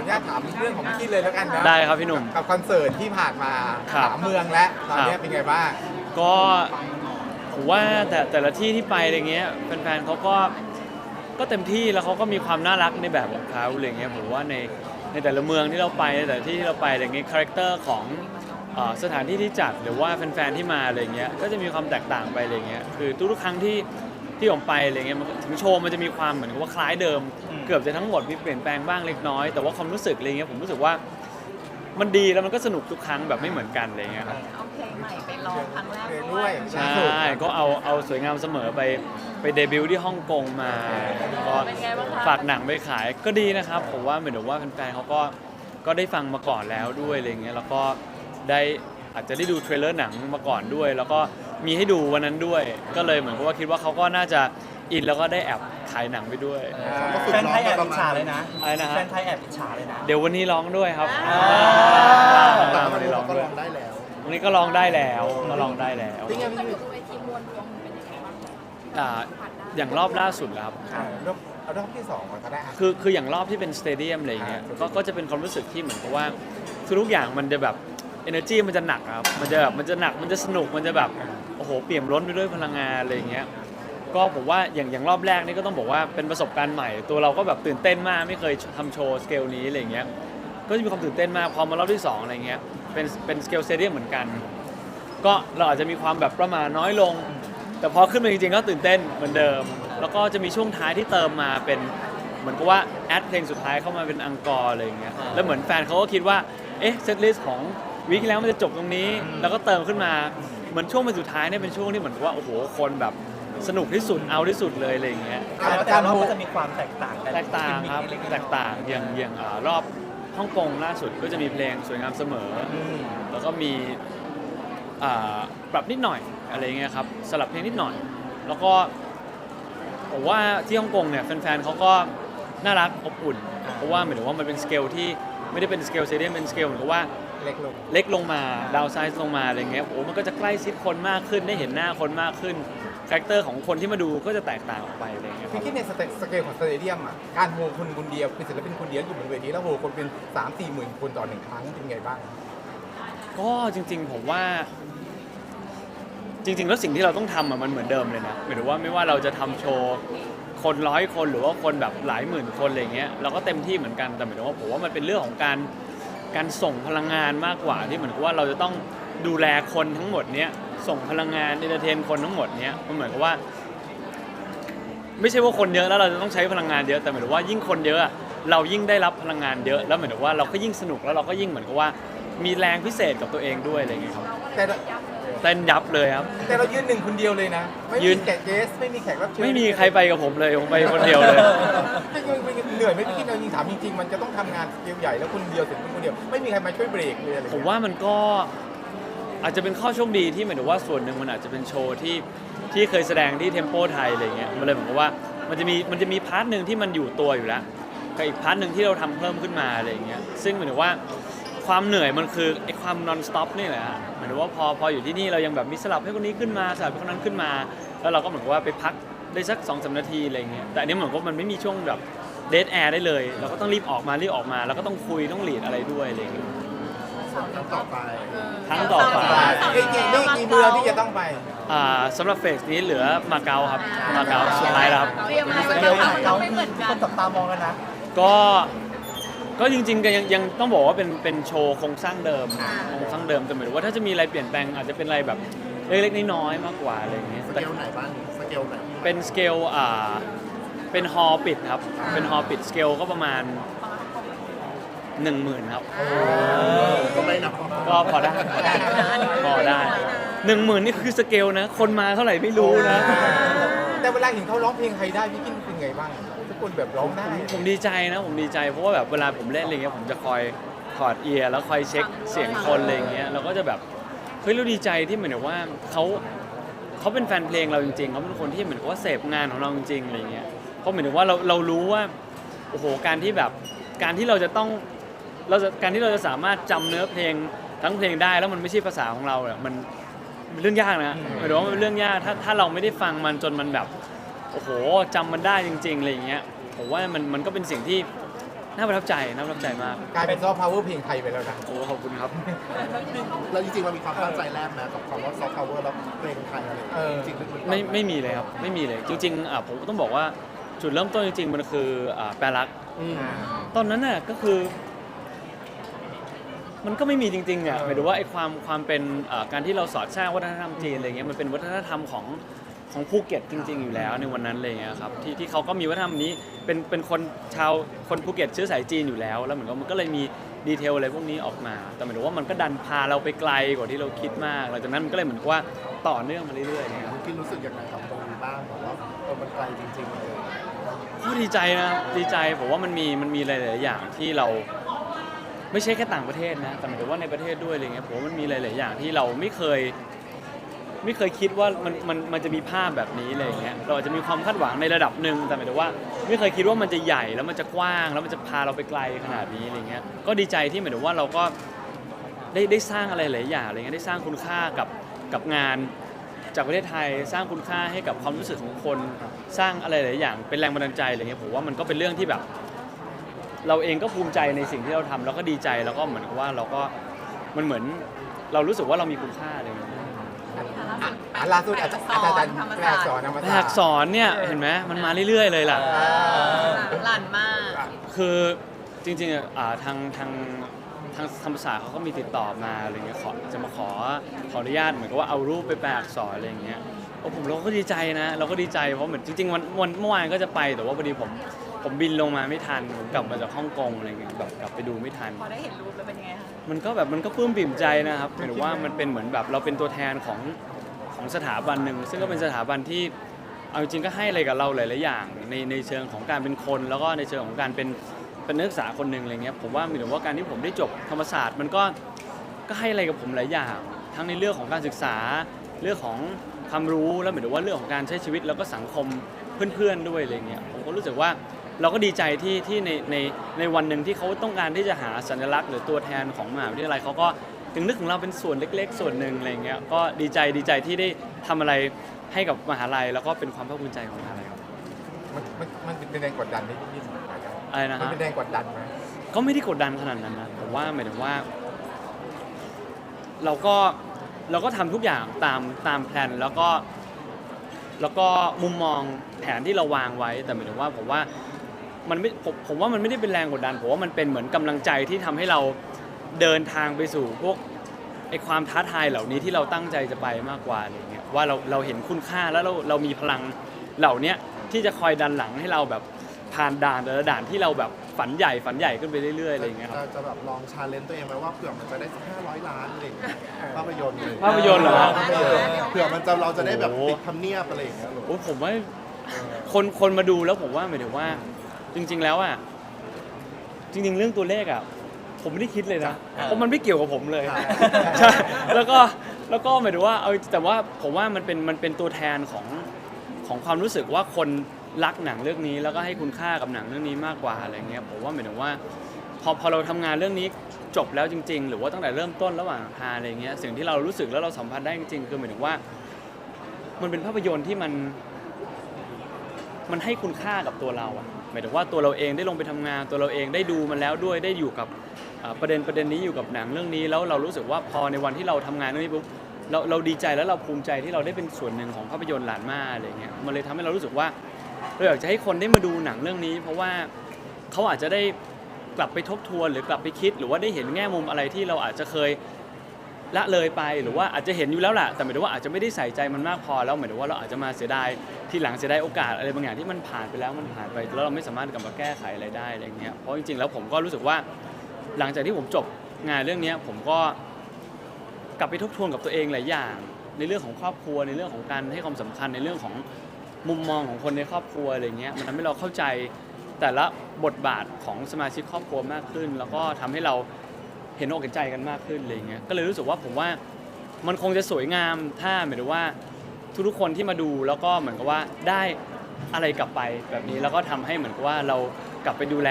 ออนุญาตถามเรื่องของพี่คิดเลยแล้วกันนะได้ครับพี่หนุ่ม กับคอนเสิร์ตที่ผ่านมาครับสามเมืองแล้วตอนเนี้ยครับเป็นไงบ้าง ก็ผมว่าแต่แต่ละที่ที่ไปอะไรเงี้ยแฟนๆเขาก็ก็เต็มที่แล้วเขาก็มีความน่ารักในแบบของเขาอะไรเงี้ยผมว่าในในแต่ละเมืองที่เราไปในแต่ละที่ที่เราไปอะไรเงี้ยคาแรคเตอร์ของเอ่อสถานที่ที่จัดหรือว่าแฟนๆที่มาอะไรเงี้ยก็จะมีความแตกต่างไปอะไรเงี้ยคือทุกๆครั้งที่ ที่ผมไปอะไรเงี้ยมันก็ถึงโชว์มันจะมีความเหมือนกับว่าคล้ายเดิมเกือบจะทั้งหมดมีเปลี่ยนแปลงบ้างเล็กน้อย แต่ว่าความรู้สึกอะไรเงี้ยผมรู้สึกว่ามันดีแล้วมันก็สนุกทุกครั้งแบบไม่เหมือนกันอะไรเงี้ยครับ เอาเพลงใหม่ไปร้องครั้งแรกเพลงด้ด้ววยยใช่ ก็เอาเอาสวยงามเสมอไปไปเดบิวต์ที่ฮ่องกงมาก็เป็นไงบ้างคะ ฝากหนังไปขายก็ดีนะครับ ผมว่าเหมือนกับว่าแฟนๆเขาก็ก็ได้ฟังมาก่อนแล้วด้วยอะไรเงี้ยแล้วก็ได้อาจจะได้ดูเทรลเลอร์หนังมาก่อนด้วย แล้วก็ มีให้ดูวันนั้นด้วย ก็เลยเหมือนกับว่าคิดว่าเขาก็น่าจะอินแล้วก็ได้แอบขายหนังไปด้วยแฟนไทยแอบอิจฉาเลยนะอะไรนะฮะแฟนไทยแอบอิจฉาเลยนะ เดี๋ยววันนี้ร้องด้วยครับอ่าอ่าวันนี้ร้องด้วยวันนี้ก็ร้องได้แล้วก็ร้องได้แล้วเป็นไงพี่เวทีมวลรวมเป็นยังไงบ้างคะอ่าอย่างรอบล่าสุดแล้วครับอ่ารอบเอารอบที่สองก่อนก็ได้อะ คือคืออย่างรอบที่เป็นสเตเดียมอะไรอย่างเงี้ยอ่าก็ก็จะเป็นความรู้สึกที่เหมือนกับว่าคือทุกอย่างมันจะแบบ energy มันจะหนักอะครับมันจะแบบมันจะหนักมันจะสนุกมันจะแบบ โอ้โหเปี่ยมล้นไปด้วยพลังงานอะไรอย่างเงี้ยก็ผมว่าอย่างอย่างรอบแรกนี่ก็ต้องบอกว่าเป็นประสบการณ์ใหม่ ตัวเราก็แบบตื่นเต้นมากไม่เคยทำโชว์สเกลนี้อะไรอย่างเงี้ยก็จะมีความตื่นเต้นมากพอมารอบที่สองอะไรเงี้ยเป็นเป็นสเกลสเตเดียมเหมือนกัน ก็เราอาจจะมีความแบบประมาทน้อยลง แต่พอขึ้นมาจริงๆก็ตื่นเต้นเหมือนเดิม แล้วก็จะมีช่วงท้ายที่เติมมาเป็นเหมือนกับว่าแอดเพลงสุดท้ายเข้ามาเป็นอังกอร์อะไรอย่างเงี้ยอ่าแล้วเหมือนแฟนเขาก็คิดว่าเอ๊ะเซตลิสต์ของวีคที่แล้วมันจะจบตรงนี้ แล้วก็เติมขึ้นมา เหมือนช่วงเป็นสุดท้ายเนี่ยเป็นช่วงที่เหมือนกับว่าโอ้โหคนแบบสนุกที่สุดเอาที่สุดเลยอะไรอย่างเงี้ยแต่ละแต่ละรอบก็จะมีความแตกต่างกันแตกต่างครับกิมมิเล็ๆแตกต่างอย่างอย่างอ่ารอบฮ่องกงล่าสุดก็จะมีเพลงสวยงามเสมออืมแล้วก็มีอ่าปรับนิดหน่อยอะไรเงี้ยครับสลับเพลงนิดหน่อย แล้วก็ผมว่าที่ฮ่องกงเนี่ยแฟนๆเขาก็น่ารักอบอุ่น เพราะว่าหมายถึงว่ามันเป็นสเกลที่ไม่ได้เป็นสเกลเซเดียมเป็นสเกลเหมือนกับว่า เล็กลง เล็กลงมาดาวไซส์ลงมาอะไรเงี้ยโอ้มันก็จะใกล้ชิดคนมากขึ้นได้เห็นหน้าคนมากขึ้นคาแรคเตอร์ของคนที่มาดูก็จะแตกต่างออกไปอะไรเงี้ยคพี่รับคิดในสเตสเกลของสเตเดียมอะ การโฮคนคนเดียวเป็นศิลปินคนเดียวอยู่บนเวทีแล้วโฮคนเป็นสามสี่หมื่นคนต่อหนึ่งครั้งเป็นไงบ้าง ก็จริง ๆ ผมว่า จริง ๆ แล้วสิ่งที่เราต้องทำอะมันเหมือนเดิมเลยนะหมายถึงว่าไม่ว่าเราจะทำโชว์คนร้อยคนหรือว่าคนแบบหลายหมื่นคนอะไรเงี้ยเราก็เต็มที่เหมือนกันแต่หมายถึงว่าผมว่ามันเป็นเรื่องของการ การส่งพลังงานมากกว่าที่เหมือนกับว่าเราจะต้องดูแลคนทั้งหมดเนี้ยส่งพลังงานเอนเตอร์เทนคนทั้งหมดเนี้ยมันเหมือนกับว่า ไม่ใช่ว่าคนเยอะแล้วเราจะต้องใช้พลังงานเยอะแต่หมายถึงว่ายิ่งคนเยอะเรายิ่งได้รับพลังงานเยอะแล้วเหมือนกับว่าเราก็ยิ่งสนุกแล้วเราก็ยิ่งเหมือนกับว่า มีแรงพิเศษกับตัวเองด้วยอะไรเงี้ยครับ แต่ เราเต้นยับเลยครับ แต่เรายืนหนึ่งคนเดียวเลยนะ ไม่ยืมีน แขกเกสไม่มีแขกรับเชิญไม่มีใครไปกับผมเลยผมไปคนเดียวเลย ไม่ไม่ไม่เหนื่อยไหม่พี่คิดเรายิงถามจริงๆมันจะต้องทำงานสเกลใหญ่แล้วคนเดียวศิลปินคนเดียวไม่มีใครมาช่วยเบรกเลยอะไรผเงี้มยว่ามันก็อาจจะเป็นข้อโชคดีที่หมายถึงว่าส่วนหนึ่งมันอาจจะเป็นโชว์ที่ที่เคยแสดงที่เทมโปไทยอะไรเงี้ยมันเลยเหมือนกับว่ามันจะมีมันจะมีพาร์ทหนึ่งที่มันอยู่ตัวอยู่แล้วกับอีกพาร์ทหนึ่งที่เราทำเพิ่มขึ้นมาอะไรเงี้ยซึ่งหมายถึงว่าความเหนื่อยมันคือไอ้ความ non stop นี่แหละฮะ หมายถึงว่าพอพออยู่ที่นี่เรายังแบบมีสลับให้คนนี้ขึ้นมาสลับให้คนนั้นขึ้นมา แล้วเราก็เหมือนกับว่าไปพักได้สักสองสามนาทีอะไรเงี้ยแต่อันนี้เหมือนกับว่ามันไม่มีช่วงแบบเดทแอร์ได้เลย เราก็ต้องรีบออกมารีบออกมา แล้วก็ต้องคุยต้องหลีดอะไรด้วยอะไรเงี้ยครั้งต่อไปเอ้ยกี่นี่กี่เมืองที่จะต้องไปอ่าสำหรับเฟสนี้เหลือมาเก๊าครับมาเก๊าสุดท้ายแล้วครับเตรียมอะไรไว้เดี๋ยวบ้างเขาไม่เหมือนกัคนนจับตามองกันนะก็ ก็จริงๆก็ยังยังต้องบอกว่าเป็นเป็นโชว์โครงสร้างเดิมโครงสร้างเดิมแต่หมายถึงว่าถ้าจะมีอะไรเปลี่ยนแปลงอาจจะเป็นอะไรแบบเล็กๆน้อยๆมากกว่าอะไรอย่างเงี้ยสแต่เกลไหนบ้างสเกลไหนเป็นสเกลอ่าเป็นฮอลปิดครับ เป็นฮอลปิดสเกลก็ประมาณหนึ่งหมื่นครับ ก็ไม่นับก็พอได้พอได้หนึ่งหมื่นนี่คือสเกลนะ คนมาเท่าไหร่ไม่รู้นะ แต่เวลาเห็นเขาร้องเพลงไทยได้พี่คิดเป็นไงบ้าง ทุกคนแบบร้องได้ผมดีใจนะผมดีใจเพราะว่าแบบเวลาผมเล่นอะไรเงี้ยผมจะคอยถอดเอียร์แล้วคอยเช็คเสียงคนอะไรเงี้ยเราก็จะแบบเฮ้ยเราดีใจที่เหมือนกับว่าเขาเขาเป็นแฟนเพลงเราจริงๆเขาเป็นคนที่เหมือนว่าเสพงานของเราจริงๆอะไรเงี้ยเพราะเหมือนกับว่าเราเรารู้ว่าโอ้โหการที่แบบการที่เราจะต้องเราจะการที่เราจะสามารถจำเนื้อเพลงทั้งเพลงได้แล้วมันไม่ใช่ภาษาของเราเนี่ยมันเรื่องยากนะหมายถึงว่ามันเป็นเรื่องยากถ้าถ้าเราไม่ได้ฟังมันจนมันแบบ โอ้โหจำมันได้จริงๆอะไรอย่างเงี้ยผมว่ามันมันก็เป็นสิ่งที่น่าประทับใจน่าประทับใจมากกลายเป็นซอฟต์พาวเวอร์เพลงไทยไปแล้วนะ โอ้ขอบคุณครับ แล้วจริงๆมันมีความตั้งใจแรกนะกับคำว่าซอฟต์พาวเวอร์แล้วเพลงไทยอะไรอย่างเงี้ยจริงๆลึกๆไม่ไม่มีเลยครับไม่มีเลยจริงๆอะผมต้องบอกว่าจุดเริ่มต้นจริงๆมันคืออ่าแปรรักอืม ตอนนั้นน่ะก็คือ มันก็ไม่มีจริงๆอะเออหมายถึงว่าไอ้ความความเป็นอ่าการที่เราสอดแทรกวัฒนธรรมจีนอะไรเงี้ยมันเป็นวัฒนธรรมของ ของภูเก็ตจริง ๆ อยู่แล้วในวันนั้นอะไรเงี้ยครับที่ที่เขาก็มีวัฒนธรรมนี้เป็นเป็นคนชาวคนภูเก็ตเชื้อสายจีนอยู่แล้ว แล้วเหมือนกับมันก็เลยมีดีเทลอะไรพวกนี้ออกมา แต่หมายถึงว่ามันก็ดันพาเราไปไกลกว่าที่เราคิดมากหลังจากนั้นมันก็เลยเหมือนกับว่าต่อเนื่องมาเรื่อยๆนะครับ คุณคิดรู้สึกยังไงกับตรงนี้บ้างแบบว่าเออมันไกลจริงๆเลย ก็ดีใจนะดีใจผมว่ามันมีมันมีหลาย ๆ อย่างที่เราไม่ใช่แค่ต่างประเทศนะแต่หมายถึงว่าในประเทศด้วยอะไรเงี้ยผมว่ามันมีหลาย ๆ อย่างที่เราไม่เคย ไม่เคยคิดว่ามันมันมันจะมีภาพแบบนี้อะไรเงี้ยเราอาจจะมีความคาดหวังในระดับหนึ่งแต่หมายถึงว่า ไม่เคยคิดว่ามันจะใหญ่แล้วมันจะกว้าง แล้วมันจะพาเราไปไกลขนาดนี้อะไรเงี้ยก็ดีใจที่หมายถึงว่าเราก็ได้ได้สร้างอะไรหลายอย่างอะไรเงี้ยได้สร้างคุณค่ากับกับงานจากประเทศไทยสร้างคุณค่าให้กับความรู้สึกของคนสร้างอะไรหลายอย่าง เป็นแรงบันดาลใจอะไรเงี้ยผมว่ามันก็เป็นเรื่องที่แบบ เราเองก็ภูมิใจในสิ่งที่เราทำแล้วก็ดีใจแล้วก็เหมือนกับว่าเราก็มันเหมือนเรารู้สึกว่าเรามีคุณค่าอะไรเงี้ย อะล่าสุดอาจารย์อาจารย์ธรรมแปลศาสตอักร์ษรธรรมแต่ศาสหัตกร์สอนเนี่ยเห็นไหมมันมาเรื่อยๆเลยล่ะหลั่นมาก คือจริงๆอะอ่าทางทางทางธรรมศาสตร์เขาก็มีติดต่อมาอะไรเงี้ยขอจะมาขอขออนุญาตเหมือนกับว่าเอารูปไปแปลอักษรอะไรเงี้ยโอ้ผมเราก็ดีใจนะ เราก็ดีใจเพราะเหมือนจริงๆวันวันเมื่อวานก็จะไปแต่ว่าพอดีผมผมบินลงมาไม่ทันผมกลับมาจากฮ่องกงอะไรเงี้ยแบบกลับไปดูไม่ทัน พอได้เห็นรูปแล้วเป็นยังไงคะ มันก็แบบมันก็ปลื้มปิ่มใจนะครับหมายถึงว่ามันเป็นเหมือนแบบเราเป็นตัวแทนของของสถาบันหนึ่งซึ่งก็เป็นสถาบันที่เอาจริงก็ให้อะไรกับเราหลายๆอย่างในในเชิงของการเป็นคน แล้วก็ในเชิงของการเป็นเป็นนักศึกษาคนหนึ่งอะไรเงี้ยผมว่าหมายถึงว่าการที่ผมได้จบธรรมศาสตร์ มันก็ก็ให้อะไรกับผมหลายอย่าง ทั้งในเรื่องของการศึกษาเรื่องของความรู้แล้วหมายถึงว่าเรื่องของการใช้ชีวิตแล้วก็สังคมเพื่อนๆด้วยอะไรเงี้ยผมก็รู้สึกว่า เราก็ดีใจที่ที่ในในในวันหนึ่งที่เขาต้องการที่จะหาสัญลักษณ์หรือตัวแทนของมหาวิทยาลัยเขาก็ถึงนึกถึงเราเป็นส่วนเล็ก ๆ ส่วนหนึ่งอะไรเงี้ยก็ดีใจดีใจที่ได้ทำอะไรให้กับมหาลัย แล้วก็เป็นความภาคภูมิใจของมหาลัยครับมันมันมันเป็นแรงกดดันที่พี่อะไรนะมันฮะเป็นแรงกดดันไหมก็ไม่ได้กดดันขนาดนั้นนะผมว่าหมายถึงว่า เราก็เราก็ทำทุกอย่างตามตามแผนแล้วก็ แล้วก็มุมมองแผนที่เราวางไว้แต่หมายถึงว่าผมว่า มันไม่ผมผมว่ามันไม่ได้เป็นแรงกดดันผมว่ามันเป็นเหมือนกำลังใจที่ทำให้เราเดินทางไปสู่พวกไอความท้าทายเหล่านี้ที่เราตั้งใจจะไปมากกว่าอะไรเงี้ยว่าเราเราเห็นคุณค่าแล้วเราเรามีพลังเหล่าเนี้ยที่จะคอยดันหลังให้เราแบบผ่านด่านแต่ละด่านที่เราแบบฝันใหญ่ฝันใหญ่ขึ้นไปเรื่อยๆอะไรอย่างเงี้ยครับจะจะแบบลองชาเลนจ์ตัวเองไหมว่าเผื่อมันจะได้สักห้าร้อยล้านอะไรอย่างเงี้ยภาพยนตร์เลยภาพยนตร์เหรอฮะภาพยนตร์เผื่อมันจะเราจะได้แบบโอ้โหติดทำเนียบอะไรอย่างเงี้ยหรอโอ้ผมว่าคนคนมาดูแล้วผมว่าหมายถึงว่า จริง ๆ แล้วอะจริง ๆ เรื่องตัวเลขอะผมไม่ได้คิดเลยนะเพราะมันไม่เกี่ยวกับผมเลยใช่ใช่แล้วก็แล้วก็หมายถึงว่าเอาแต่ว่าผมว่ามันเป็นมันเป็นตัวแทนของของความรู้สึกว่าคนรักหนังเรื่องนี้ แล้วก็ให้คุณค่ากับหนังเรื่องนี้มากกว่าอะไรเงี้ยผมว่าหมายถึงว่า พอพอเราทำงานเรื่องนี้จบแล้วจริง ๆ หรือว่าตั้งแต่เริ่มต้นระหว่างทางอะไรเงี้ยสิ่งที่เรารู้สึกแล้วเราสัมผัสได้จริงๆคือหมายถึงว่า มันเป็นภาพยนตร์ที่มัน มันให้คุณค่ากับตัวเราอะ หมายถึงว่าตัวเราเองได้ลงไปทำงาน ตัวเราเองได้ดูมันแล้วด้วยได้อยู่กับประเด็นประเด็นนี้อยู่กับหนังเรื่องนี้ แล้วเรารู้สึกว่าพอในวันที่เราทำงานเรื่องนี้ปุ๊บเราเราดีใจแล้วเราภูมิใจที่เราได้เป็นส่วนหนึ่งของภาพยนตร์หลานมาอะไรเงี้ยมันเลยทำให้เรารู้สึกว่าเราอยากจะให้คนได้มาดูหนังเรื่องนี้ เพราะว่าเขาอาจจะได้กลับไปทบทวนหรือกลับไปคิด หรือว่าได้เห็นแง่มุมอะไรที่เราอาจจะเคย ละเลยไปหรือว่าอาจจะเห็นอยู่แล้วแหละแต่หมายถึงว่าอาจจะไม่ได้ใส่ใจมันมากพอแล้วหมายถึงว่าเราอาจจะมาเสียดายทีหลังเสียดายโอกาสอะไรบางอย่างที่มันผ่านไปแล้วมันผ่านไปแล้วเราไม่สามารถกลับมาแก้ไขอะไรได้อะไรเงี้ยเพราะจริงๆ แล้วผมก็รู้สึกว่า หลังจากที่ผมจบงานเรื่องนี้ผมก็กลับไปทบทวนกับตัวเองหลายอย่าง ในเรื่องของครอบครัวในเรื่องของการให้ความสำคัญในเรื่องของมุมมองของคนในครอบครัวอะไรเงี้ยมันทำให้เราเข้าใจแต่ละบทบาทของสมาชิกครอบครัวมากขึ้น แล้วก็ทำให้เรา เห็นอกเห็นใจกันมากขึ้นอะไรเงี้ยก็เลยรู้สึกว่าผมว่ามันคงจะสวยงามถ้าหมายถึงว่าทุกๆคนที่มาดูแล้วก็เหมือนกับว่าได้อะไรกลับไปแบบนี้แล้วก็ทำให้เหมือนกับว่าเรากลับไปดูแล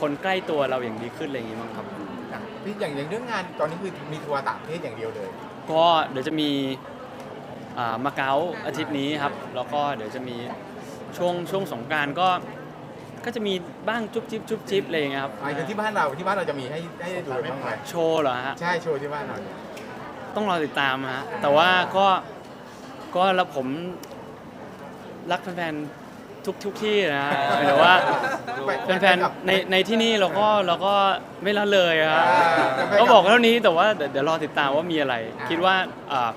คนใกล้ตัวเราอย่างดีขึ้นอะไรอย่างงี้มั้งครับอย่างที่อย่างอย่างเรื่องงานตอนนี้คือมีทัวร์ต่างประเทศอย่างเดียวเลย ก็เดี๋ยวจะมีอ่ามาเก๊าอาทิตย์นี้ครับ แล้วก็เดี๋ยวจะมีช่วงช่วงสงกรารก็ ก็จะมีบ้างจุ๊บจิ๊บจุ๊บจิ๊บอะไรอย่างเงี้ยครับหมายถึงที่บ้านเราที่บ้านเราจะมีให้ให้ดูบ้างไหมโชว์เหรอฮะ ใช่โชว์ที่บ้านเราต้องรอติดตามฮะ แต่ว่าก็ก็แล้วผมรักแฟนๆทุกทุกที่นะหมายถึงว่าแฟนๆในในที่นี่เราก็เราก็ไม่ละเลยครับก็บอกเท่านี้แต่ว่าเดี๋ยวเดี๋ยวรอติดตามว่ามีอะไร คิดว่าอ่า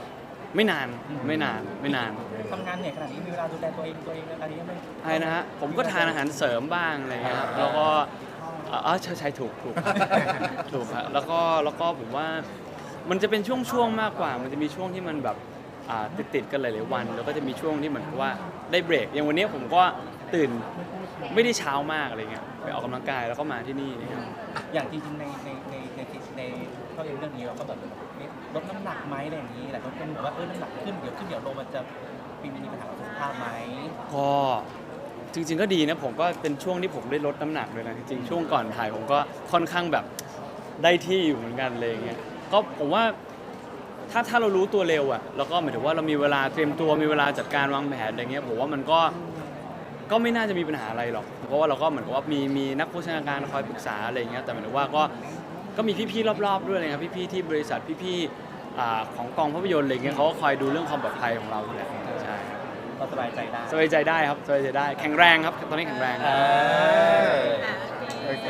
ไม่นานไม่นานไม่นาน ทำงานเหนื่อยขนาดนี้มีเวลาดูแลตัวเองตัวเองอะไรยังไม่ใช่นะฮะผมก็ทานอาหารเสริมบ้างอะไรเงี้ยครับแล้วก็เอ๋อใช่ใช่ถูกถูกถูกครับแล้วก็แล้วก็ผมว่ามันจะเป็นช่วงๆมากกว่า มันจะมีช่วงที่มันแบบอ่าติดติดๆกันหลายๆวัน แล้วก็จะมีช่วงที่เหมือนกับว่าได้เบรกอย่างวันนี้ผมก็ตื่นไม่ได้เช้ามากอะไรเงี้ยไปออกกำลังกายแล้วก็มาที่นี่นะครับ อย่างจริงๆในในในในในภาพยนตร์เรื่องนี้เราก็แบบลดน้ำหนักไหมอะไรอย่างนี้หลายคนเป็นแบบว่าเออน้ำหนักขึ้นเดี๋ยวขึ้นเดี๋ยวลงมันจะ มีมีปัญหาสุขภาพไหมก็จริง ๆ ก็ดีนะผมก็เป็นช่วงที่ผมได้ลดน้ำหนักเลยนะจริงๆช่วงก่อนถ่ายผมก็ค่อนข้างแบบได้ที่อยู่เหมือนกันเลยอย่างเงี้ยก็ผมว่าถ้าถ้าเรารู้ตัวเร็วอะแล้วก็หมายถึงว่าเรามีเวลาเตรียมตัวมีเวลาจัดการวางแผนอะไรเงี้ยผมว่ามันก็ก็ไม่น่าจะมีปัญหาอะไรหรอกเพราะว่าเราก็เหมือนกับว่ามีมีนักโภชนาการคอยปรึกษาอะไรเงี้ยแต่หมายถึงว่าก็ก็มีพี่ๆรอบๆด้วยเลยครับพี่ๆที่บริษัทพี่ๆอ่าของกองภาพยนตร์อะไรเงี้ยเขาก็คอยดูเรื่องความปลอดภัยของเราอยู่แล้ว ใช่ครับเราสบายใจได้สบายใจได้ครับสบายใจได้แข็งแรงครับ ตอนนี้แข็งแรง เออ โอเค